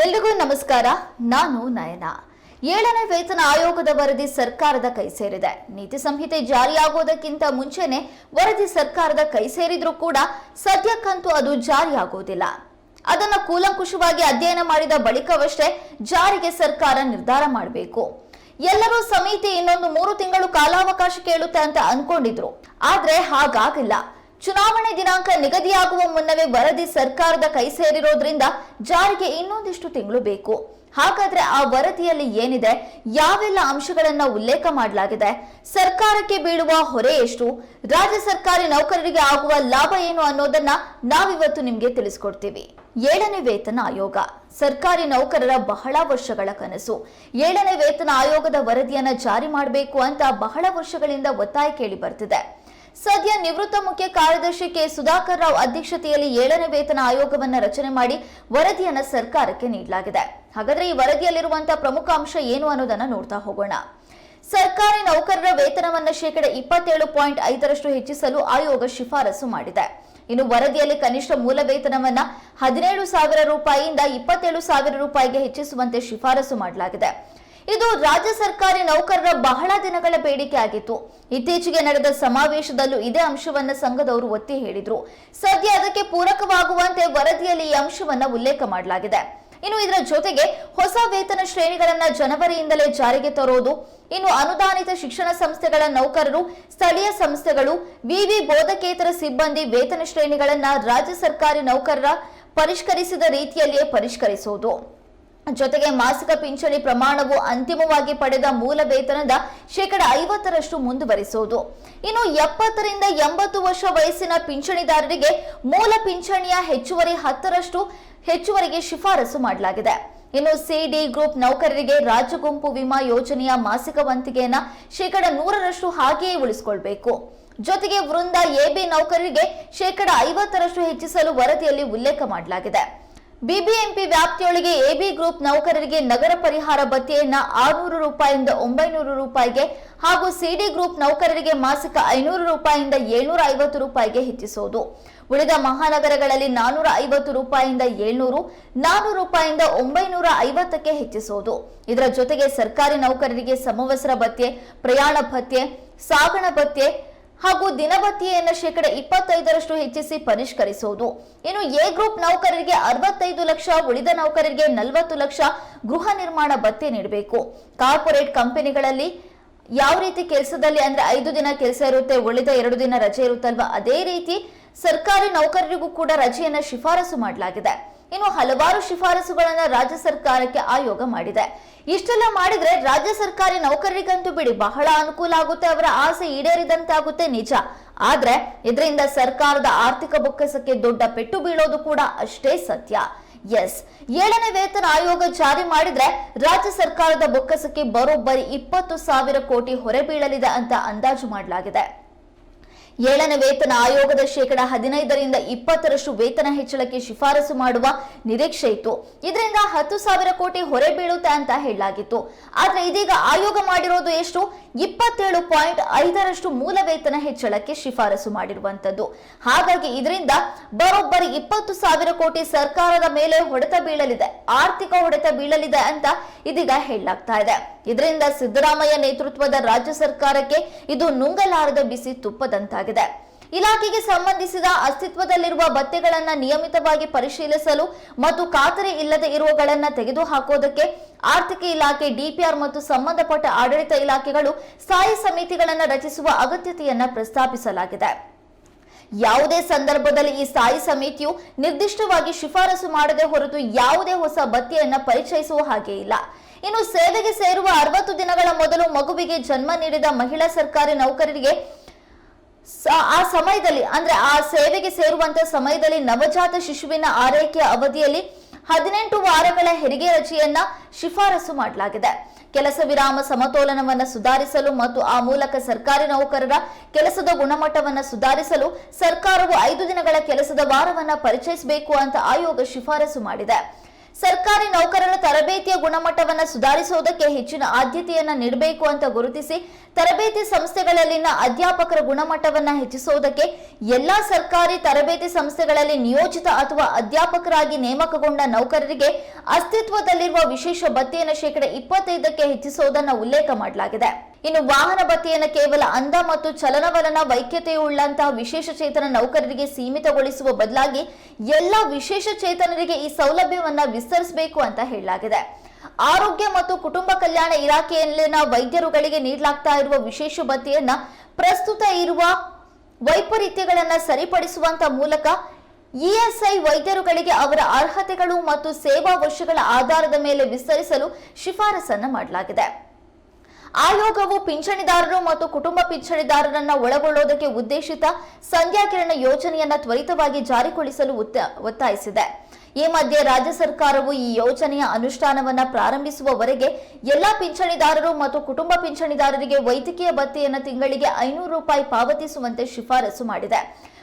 ಎಲ್ರಿಗೂ ನಮಸ್ಕಾರ. ನಾನು ನಯನ. ಏಳನೇ ವೇತನ ಆಯೋಗದ ವರದಿ ಸರ್ಕಾರದ ಕೈ ಸೇರಿದೆ. ನೀತಿ ಸಂಹಿತೆ ಜಾರಿಯಾಗೋದಕ್ಕಿಂತ ಮುಂಚೆನೆ ವರದಿ ಸರ್ಕಾರದ ಕೈ ಸೇರಿದ್ರೂ ಕೂಡ ಸದ್ಯಕ್ಕಂತೂ ಅದು ಜಾರಿಯಾಗೋದಿಲ್ಲ. ಅದನ್ನು ಕೂಲಂಕುಷವಾಗಿ ಅಧ್ಯಯನ ಮಾಡಿದ ಬಳಿಕವಷ್ಟೇ ಜಾರಿಗೆ ಸರ್ಕಾರ ನಿರ್ಧಾರ ಮಾಡಬೇಕು. ಎಲ್ಲರೂ ಸಮಿತಿ ಇನ್ನೊಂದು ಮೂರು ತಿಂಗಳು ಕಾಲಾವಕಾಶ ಕೇಳುತ್ತೆ ಅಂತ ಅನ್ಕೊಂಡಿದ್ರು. ಆದ್ರೆ ಹಾಗಾಗಿಲ್ಲ. ಚುನಾವಣೆ ದಿನಾಂಕ ನಿಗದಿಯಾಗುವ ಮುನ್ನವೇ ವರದಿ ಸರ್ಕಾರದ ಕೈ ಸೇರಿರೋದ್ರಿಂದ ಜಾರಿಗೆ ಇನ್ನೊಂದಿಷ್ಟು ತಿಂಗಳು ಬೇಕು. ಹಾಗಾದ್ರೆ ಆ ವರದಿಯಲ್ಲಿ ಏನಿದೆ? ಯಾವೆಲ್ಲ ಅಂಶಗಳನ್ನ ಉಲ್ಲೇಖ ಮಾಡಲಾಗಿದೆ? ಸರ್ಕಾರಕ್ಕೆ ಬೀಳುವ ಹೊರೆ ಎಷ್ಟು? ರಾಜ್ಯ ಸರ್ಕಾರಿ ನೌಕರರಿಗೆ ಆಗುವ ಲಾಭ ಏನು ಅನ್ನೋದನ್ನ ನಾವಿವತ್ತು ನಿಮ್ಗೆ ತಿಳಿಸ್ಕೊಡ್ತೀವಿ. ಏಳನೇ ವೇತನ ಆಯೋಗ. ಸರ್ಕಾರಿ ನೌಕರರ ಬಹಳ ವರ್ಷಗಳ ಕನಸು. ಏಳನೇ ವೇತನ ಆಯೋಗದ ವರದಿಯನ್ನ ಜಾರಿ ಮಾಡಬೇಕು ಅಂತ ಬಹಳ ವರ್ಷಗಳಿಂದ ಒತ್ತಾಯ ಕೇಳಿ ಬರ್ತಿದೆ. ಸದ್ಯ ನಿವೃತ್ತ ಮುಖ್ಯ ಕಾರ್ಯದರ್ಶಿ ಕೆ. ಸುಧಾಕರ್ ರಾವ್ ಅಧ್ಯಕ್ಷತೆಯಲ್ಲಿ ಏಳನೇ ವೇತನ ಆಯೋಗವನ್ನು ರಚನೆ ಮಾಡಿ ವರದಿಯನ್ನು ಸರ್ಕಾರಕ್ಕೆ ನೀಡಲಾಗಿದೆ. ಹಾಗಾದ್ರೆ ಈ ವರದಿಯಲ್ಲಿರುವಂತಹ ಪ್ರಮುಖ ಅಂಶ ಏನು ಅನ್ನೋದನ್ನ ನೋಡ್ತಾ ಹೋಗೋಣ. ಸರ್ಕಾರಿ ನೌಕರರ ವೇತನವನ್ನು ಶೇಕಡ ಇಪ್ಪತ್ತೇಳು ಪಾಯಿಂಟ್ ಐದರಷ್ಟು ಹೆಚ್ಚಿಸಲು ಆಯೋಗ ಶಿಫಾರಸು ಮಾಡಿದೆ. ಇನ್ನು ವರದಿಯಲ್ಲಿ ಕನಿಷ್ಠ ಮೂಲ ವೇತನವನ್ನ ಹದಿನೇಳು ಸಾವಿರ ರೂಪಾಯಿಯಿಂದ ಇಪ್ಪತ್ತೇಳು ಸಾವಿರ ರೂಪಾಯಿಗೆ ಹೆಚ್ಚಿಸುವಂತೆ ಶಿಫಾರಸು ಮಾಡಲಾಗಿದೆ. ಇದು ರಾಜ್ಯ ಸರ್ಕಾರಿ ನೌಕರರ ಬಹಳ ದಿನಗಳ ಬೇಡಿಕೆ ಆಗಿತ್ತು. ಇತ್ತೀಚೆಗೆ ನಡೆದ ಸಮಾವೇಶದಲ್ಲೂ ಇದೇ ಅಂಶವನ್ನ ಸಂಘದವರು ಒತ್ತಿ ಹೇಳಿದ್ರು. ಸದ್ಯ ಅದಕ್ಕೆ ಪೂರಕವಾಗುವಂತೆ ವರದಿಯಲ್ಲಿ ಈ ಅಂಶವನ್ನ ಉಲ್ಲೇಖ ಮಾಡಲಾಗಿದೆ. ಇನ್ನು ಇದರ ಜೊತೆಗೆ ಹೊಸ ವೇತನ ಶ್ರೇಣಿಗಳನ್ನ ಜನವರಿಯಿಂದಲೇ ಜಾರಿಗೆ ತರೋದು, ಇನ್ನು ಅನುದಾನಿತ ಶಿಕ್ಷಣ ಸಂಸ್ಥೆಗಳ ನೌಕರರು, ಸ್ಥಳೀಯ ಸಂಸ್ಥೆಗಳು, ವಿವಿ ಬೋಧಕೇತರ ಸಿಬ್ಬಂದಿ ವೇತನ ಶ್ರೇಣಿಗಳನ್ನ ರಾಜ್ಯ ಸರ್ಕಾರಿ ನೌಕರರ ಪರಿಷ್ಕರಿಸಿದ ರೀತಿಯಲ್ಲಿಯೇ ಪರಿಷ್ಕರಿಸುವುದು ಜೊತೆಗೆ ಮಾಸಿಕ ಪಿಂಚಣಿ ಪ್ರಮಾಣವು ಅಂತಿಮವಾಗಿ ಪಡೆದ ಮೂಲ ವೇತನದ ಶೇಕಡ ಐವತ್ತರಷ್ಟು ಮುಂದುವರಿಸುವುದು. ಇನ್ನು ಎಪ್ಪತ್ತರಿಂದ ಎಂಬತ್ತು ವರ್ಷ ವಯಸ್ಸಿನ ಪಿಂಚಣಿದಾರರಿಗೆ ಮೂಲ ಪಿಂಚಣಿಯ ಹೆಚ್ಚುವರಿ ಹತ್ತರಷ್ಟು ಹೆಚ್ಚುವರಿಗೆ ಶಿಫಾರಸು ಮಾಡಲಾಗಿದೆ. ಇನ್ನು ಸಿಡಿ ಗ್ರೂಪ್ ನೌಕರರಿಗೆ ರಾಜ್ಯ ಗುಂಪು ವಿಮಾ ಯೋಜನೆಯ ಮಾಸಿಕ ವಂತಿಗೆಯನ್ನ ಶೇಕಡ ನೂರರಷ್ಟು ಹಾಗೆಯೇ ಉಳಿಸಿಕೊಳ್ಬೇಕು. ಜೊತೆಗೆ ವೃಂದ ಎಬಿ ನೌಕರರಿಗೆ ಶೇಕಡ ಐವತ್ತರಷ್ಟು ಹೆಚ್ಚಿಸಲು ವರದಿಯಲ್ಲಿ ಉಲ್ಲೇಖ ಮಾಡಲಾಗಿದೆ. ಬಿಬಿಎಂಪಿ ವ್ಯಾಪ್ತಿಯೊಳಗೆ ಎಬಿ ಗ್ರೂಪ್ ನೌಕರರಿಗೆ ನಗರ ಪರಿಹಾರ ಭತ್ಯೆಯನ್ನ ಆರುನೂರು ರೂಪಾಯಿಂದ ಒಂಬೈನೂರು ರೂಪಾಯಿಗೆ ಹಾಗೂ ಸಿಡಿ ಗ್ರೂಪ್ ನೌಕರರಿಗೆ ಮಾಸಿಕ ಐನೂರು ರೂಪಾಯಿಯಿಂದ ಏಳ್ನೂರ ಐವತ್ತು ರೂಪಾಯಿಗೆ ಹೆಚ್ಚಿಸುವುದು ಉಳಿದ ಮಹಾನಗರಗಳಲ್ಲಿ ನಾನೂರ ಐವತ್ತು ರೂಪಾಯಿಯಿಂದ ಏಳ್ನೂರು, ನಾನೂರು ರೂಪಾಯಿಯಿಂದ ಒಂಬೈನೂರ ಐವತ್ತಕ್ಕೆ ಹೆಚ್ಚಿಸುವುದು ಇದರ ಜೊತೆಗೆ ಸರ್ಕಾರಿ ನೌಕರರಿಗೆ ಸಮವಸ್ತ್ರ ಭತ್ಯೆ, ಪ್ರಯಾಣ ಭತ್ಯೆ, ಸಾಗಣ ಭತ್ಯೆ ಹಾಗೂ ದಿನಭತ್ಯೆಯನ್ನು ಶೇಕಡ ಇಪ್ಪತ್ತೈದರಷ್ಟು ಹೆಚ್ಚಿಸಿ ಪರಿಷ್ಕರಿಸುವುದು. ಇನ್ನು ಎ ಗ್ರೂಪ್ ನೌಕರರಿಗೆ ಅರವತ್ತೈದು ಲಕ್ಷ, ಉಳಿದ ನೌಕರರಿಗೆ ನಲವತ್ತು ಲಕ್ಷ ಗೃಹ ನಿರ್ಮಾಣ ಭತ್ಯೆ ನೀಡಬೇಕು. ಕಾರ್ಪೊರೇಟ್ ಕಂಪನಿಗಳಲ್ಲಿ ಯಾವ ರೀತಿ ಕೆಲಸದಲ್ಲಿ ಅಂದ್ರೆ ಐದು ದಿನ ಕೆಲಸ ಇರುತ್ತೆ, ಉಳಿದ ಎರಡು ದಿನ ರಜೆ ಇರುತ್ತಲ್ವ, ಅದೇ ರೀತಿ ಸರ್ಕಾರಿ ನೌಕರರಿಗೂ ಕೂಡ ರಜೆಯನ್ನ ಶಿಫಾರಸು ಮಾಡಲಾಗಿದೆ. ಇನ್ನು ಹಲವಾರು ಶಿಫಾರಸುಗಳನ್ನು ರಾಜ್ಯ ಸರ್ಕಾರಕ್ಕೆ ಆಯೋಗ ಮಾಡಿದೆ. ಇಷ್ಟೆಲ್ಲ ಮಾಡಿದ್ರೆ ರಾಜ್ಯ ಸರ್ಕಾರಿ ನೌಕರರಿಗಂತೂ ಬಿಡಿ ಬಹಳ ಅನುಕೂಲ ಆಗುತ್ತೆ, ಅವರ ಆಸೆ ಈಡೇರಿದಂತಾಗುತ್ತೆ ನಿಜ. ಆದ್ರೆ ಇದರಿಂದ ಸರ್ಕಾರದ ಆರ್ಥಿಕ ಬೊಕ್ಕಸಕ್ಕೆ ದೊಡ್ಡ ಪೆಟ್ಟು ಬೀಳೋದು ಕೂಡ ಅಷ್ಟೇ ಸತ್ಯ. ಎಸ್, ಏಳನೇ ವೇತನ ಆಯೋಗ ಜಾರಿ ಮಾಡಿದ್ರೆ ರಾಜ್ಯ ಸರ್ಕಾರದ ಬೊಕ್ಕಸಕ್ಕೆ ಬರೋಬ್ಬರಿ ಇಪ್ಪತ್ತು ಸಾವಿರ ಕೋಟಿ ಹೊರೆ ಬೀಳಲಿದೆ ಅಂತ ಅಂದಾಜು ಮಾಡಲಾಗಿದೆ. ಏಳನೇ ವೇತನ ಆಯೋಗದ ಶೇಕಡಾ ಹದಿನೈದರಿಂದ ಇಪ್ಪತ್ತರಷ್ಟು ವೇತನ ಹೆಚ್ಚಳಕ್ಕೆ ಶಿಫಾರಸು ಮಾಡುವ ನಿರೀಕ್ಷೆ ಇತ್ತು. ಇದರಿಂದ ಹತ್ತು ಸಾವಿರ ಕೋಟಿ ಹೊರೆ ಬೀಳುತ್ತೆ ಅಂತ ಹೇಳಲಾಗಿತ್ತು. ಆದ್ರೆ ಇದೀಗ ಆಯೋಗ ಮಾಡಿರೋದು ಎಷ್ಟು? ಇಪ್ಪತ್ತೇಳು ಪಾಯಿಂಟ್ ಐದರಷ್ಟು ಮೂಲ ವೇತನ ಹೆಚ್ಚಳಕ್ಕೆ ಶಿಫಾರಸು ಮಾಡಿರುವಂತದ್ದು ಹಾಗಾಗಿ ಇದರಿಂದ ಬರೋಬ್ಬರಿ ಇಪ್ಪತ್ತು ಸಾವಿರ ಕೋಟಿ ಸರ್ಕಾರದ ಮೇಲೆ ಹೊಡೆತ ಬೀಳಲಿದೆ. ಆರ್ಥಿಕ ಹೊಡೆತ ಬೀಳಲಿದೆ ಅಂತ ಇದೀಗ ಹೇಳಲಾಗ್ತಾ ಇದೆ. ಇದರಿಂದ ಸಿದ್ದರಾಮಯ್ಯ ನೇತೃತ್ವದ ರಾಜ್ಯ ಸರ್ಕಾರಕ್ಕೆ ಇದು ನುಂಗಲಾರದ ಬಿಸಿ ತುಪ್ಪದಂತಾಗಿದೆ. ಇಲಾಖೆಗೆ ಸಂಬಂಧಿಸಿದ ಅಸ್ತಿತ್ವದಲ್ಲಿರುವ ಭತ್ಯೆಗಳನ್ನು ನಿಯಮಿತವಾಗಿ ಪರಿಶೀಲಿಸಲು ಮತ್ತು ಖಾತರಿ ಇಲ್ಲದೆ ಇರುವಗಳನ್ನ ತೆಗೆದುಹಾಕೋದಕ್ಕೆ ಆರ್ಥಿಕ ಇಲಾಖೆ, ಡಿಪಿಆರ್ ಮತ್ತು ಸಂಬಂಧಪಟ್ಟ ಆಡಳಿತ ಇಲಾಖೆಗಳು ಸ್ಥಾಯಿ ಸಮಿತಿಗಳನ್ನು ರಚಿಸುವ ಅಗತ್ಯತೆಯನ್ನ ಪ್ರಸ್ತಾಪಿಸಲಾಗಿದೆ. ಯಾವುದೇ ಸಂದರ್ಭದಲ್ಲಿ ಈ ಸ್ಥಾಯಿ ಸಮಿತಿಯು ನಿರ್ದಿಷ್ಟವಾಗಿ ಶಿಫಾರಸು ಮಾಡದೆ ಹೊರತು ಯಾವುದೇ ಹೊಸ ಭತ್ಯೆಯನ್ನ ಪರಿಚಯಿಸುವ ಹಾಗೆ ಇಲ್ಲ. ಇನ್ನು ಸೇವೆಗೆ ಸೇರುವ ಅರವತ್ತು ದಿನಗಳ ಮೊದಲು ಮಗುವಿಗೆ ಜನ್ಮ ನೀಡಿದ ಮಹಿಳಾ ಸರ್ಕಾರಿ ನೌಕರರಿಗೆ ಆ ಸಮಯದಲ್ಲಿ, ಅಂದ್ರೆ ಆ ಸೇವೆಗೆ ಸೇರುವಂತ ಸಮಯದಲ್ಲಿ ನವಜಾತ ಶಿಶುವಿನ ಆರೈಕೆಯ ಅವಧಿಯಲ್ಲಿ ಹದಿನೆಂಟು ವಾರಗಳ ಹೆರಿಗೆ ರಜೆಯನ್ನ ಶಿಫಾರಸು ಮಾಡಲಾಗಿದೆ. ಕೆಲಸ ವಿರಾಮ ಸಮತೋಲನವನ್ನು ಸುಧಾರಿಸಲು ಮತ್ತು ಆ ಮೂಲಕ ಸರ್ಕಾರಿ ನೌಕರರ ಕೆಲಸದ ಗುಣಮಟ್ಟವನ್ನು ಸುಧಾರಿಸಲು ಸರ್ಕಾರವು ಐದು ದಿನಗಳ ಕೆಲಸದ ವಾರವನ್ನು ಪರಿಚಯಿಸಬೇಕು ಅಂತ ಆಯೋಗ ಶಿಫಾರಸು ಮಾಡಿದೆ. ಸರ್ಕಾರಿ ನೌಕರರ ತರಬೇತಿಯ ಗುಣಮಟ್ಟವನ್ನು ಸುಧಾರಿಸುವುದಕ್ಕೆ ಹೆಚ್ಚಿನ ಆದ್ಯತೆಯನ್ನು ನೀಡಬೇಕು ಅಂತ ಗುರುತಿಸಿ ತರಬೇತಿ ಸಂಸ್ಥೆಗಳಲ್ಲಿನ ಅಧ್ಯಾಪಕರ ಗುಣಮಟ್ಟವನ್ನು ಹೆಚ್ಚಿಸುವುದಕ್ಕೆ ಎಲ್ಲಾ ಸರ್ಕಾರಿ ತರಬೇತಿ ಸಂಸ್ಥೆಗಳಲ್ಲಿ ನಿಯೋಜಿತ ಅಥವಾ ಅಧ್ಯಾಪಕರಾಗಿ ನೇಮಕಗೊಂಡ ನೌಕರರಿಗೆ ಅಸ್ತಿತ್ವದಲ್ಲಿರುವ ವಿಶೇಷ ಭತ್ತೆಯನ್ನು ಶೇಕಡ ಇಪ್ಪತ್ತೈದಕ್ಕೆ ಹೆಚ್ಚಿಸುವುದನ್ನು ಉಲ್ಲೇಖ ಮಾಡಲಾಗಿದೆ. ಇನ್ನು ವಾಹನ ಭತ್ಯೆಯನ್ನು ಕೇವಲ ಅಂದ ಮತ್ತು ಚಲನವಲನ ವೈದ್ಯತೆಯುಳ್ಳಂತಹ ವಿಶೇಷ ಚೇತನ ನೌಕರರಿಗೆ ಸೀಮಿತಗೊಳಿಸುವ ಬದಲಾಗಿ ಎಲ್ಲ ವಿಶೇಷ ಚೇತನರಿಗೆ ಈ ಸೌಲಭ್ಯವನ್ನ ವಿಸ್ತರಿಸಬೇಕು ಅಂತ ಹೇಳಲಾಗಿದೆ. ಆರೋಗ್ಯ ಮತ್ತು ಕುಟುಂಬ ಕಲ್ಯಾಣ ಇಲಾಖೆಯಲ್ಲಿನ ವೈದ್ಯರುಗಳಿಗೆ ನೀಡಲಾಗ್ತಾ ಇರುವ ವಿಶೇಷ ಭತ್ಯೆಯನ್ನ ಪ್ರಸ್ತುತ ಇರುವ ವೈಪರೀತ್ಯಗಳನ್ನ ಸರಿಪಡಿಸುವಂತ ಮೂಲಕ ಇಎಸ್ಐ ವೈದ್ಯರುಗಳಿಗೆ ಅವರ ಅರ್ಹತೆಗಳು ಮತ್ತು ಸೇವಾ ವರ್ಷಗಳ ಆಧಾರದ ಮೇಲೆ ವಿಸ್ತರಿಸಲು ಶಿಫಾರಸನ್ನ ಮಾಡಲಾಗಿದೆ. ಆಯೋಗವು ಪಿಂಚಣಿದಾರರು ಮತ್ತು ಕುಟುಂಬ ಪಿಂಚಣಿದಾರರನ್ನ ಒಳಗೊಳ್ಳುವುದಕ್ಕೆ ಉದ್ದೇಶಿತ ಸಂಧ್ಯಾ ಕಿರಣ ಯೋಜನೆಯನ್ನ ತ್ವರಿತವಾಗಿ ಜಾರಿಗೊಳಿಸಲು ಒತ್ತ- ಒತ್ತಾಯಿಸಿದೆ. ಈ ಮಧ್ಯೆ ರಾಜ್ಯ ಸರ್ಕಾರವು ಈ ಯೋಜನೆಯ ಅನುಷ್ಠಾನವನ್ನ ಪ್ರಾರಂಭಿಸುವವರೆಗೆ ಎಲ್ಲಾ ಪಿಂಚಣಿದಾರರು ಮತ್ತು ಕುಟುಂಬ ಪಿಂಚಣಿದಾರರಿಗೆ ವೈದ್ಯಕೀಯ ಭತ್ಯೆಯನ್ನು ತಿಂಗಳಿಗೆ ಐನೂರು ರೂಪಾಯಿ ಪಾವತಿಸುವಂತೆ ಶಿಫಾರಸು ಮಾಡಿದೆ.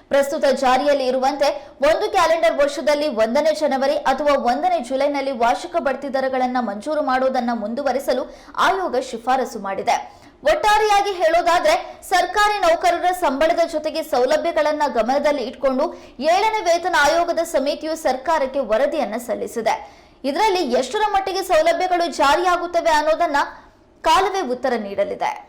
ಪ್ರಸ್ತುತ ಜಾರಿಯಲ್ಲಿ ಇರುವಂತೆ ಒಂದು ಕ್ಯಾಲೆಂಡರ್ ವರ್ಷದಲ್ಲಿ ಒಂದನೇ ಜನವರಿ ಅಥವಾ ಒಂದನೇ ಜುಲೈನಲ್ಲಿ ವಾರ್ಷಿಕ ಬಡ್ತಿ ದರಗಳನ್ನು ಮಂಜೂರು ಮಾಡುವುದನ್ನು ಮುಂದುವರಿಸಲು ಆಯೋಗ ಶಿಫಾರಸು ಮಾಡಿದೆ. ಒಟ್ಟಾರೆಯಾಗಿ ಹೇಳೋದಾದ್ರೆ ಸರ್ಕಾರಿ ನೌಕರರ ಸಂಬಳದ ಜೊತೆಗೆ ಸೌಲಭ್ಯಗಳನ್ನ ಗಮನದಲ್ಲಿ ಇಟ್ಕೊಂಡು ಏಳನೇ ವೇತನ ಆಯೋಗದ ಸಮಿತಿಯು ಸರ್ಕಾರಕ್ಕೆ ವರದಿಯನ್ನ ಸಲ್ಲಿಸಿದೆ. ಇದರಲ್ಲಿ ಎಷ್ಟರ ಮಟ್ಟಿಗೆ ಸೌಲಭ್ಯಗಳು ಜಾರಿಯಾಗುತ್ತವೆ ಅನ್ನೋದನ್ನ ಕಾಲವೇ ಉತ್ತರ ನೀಡಲಿದೆ.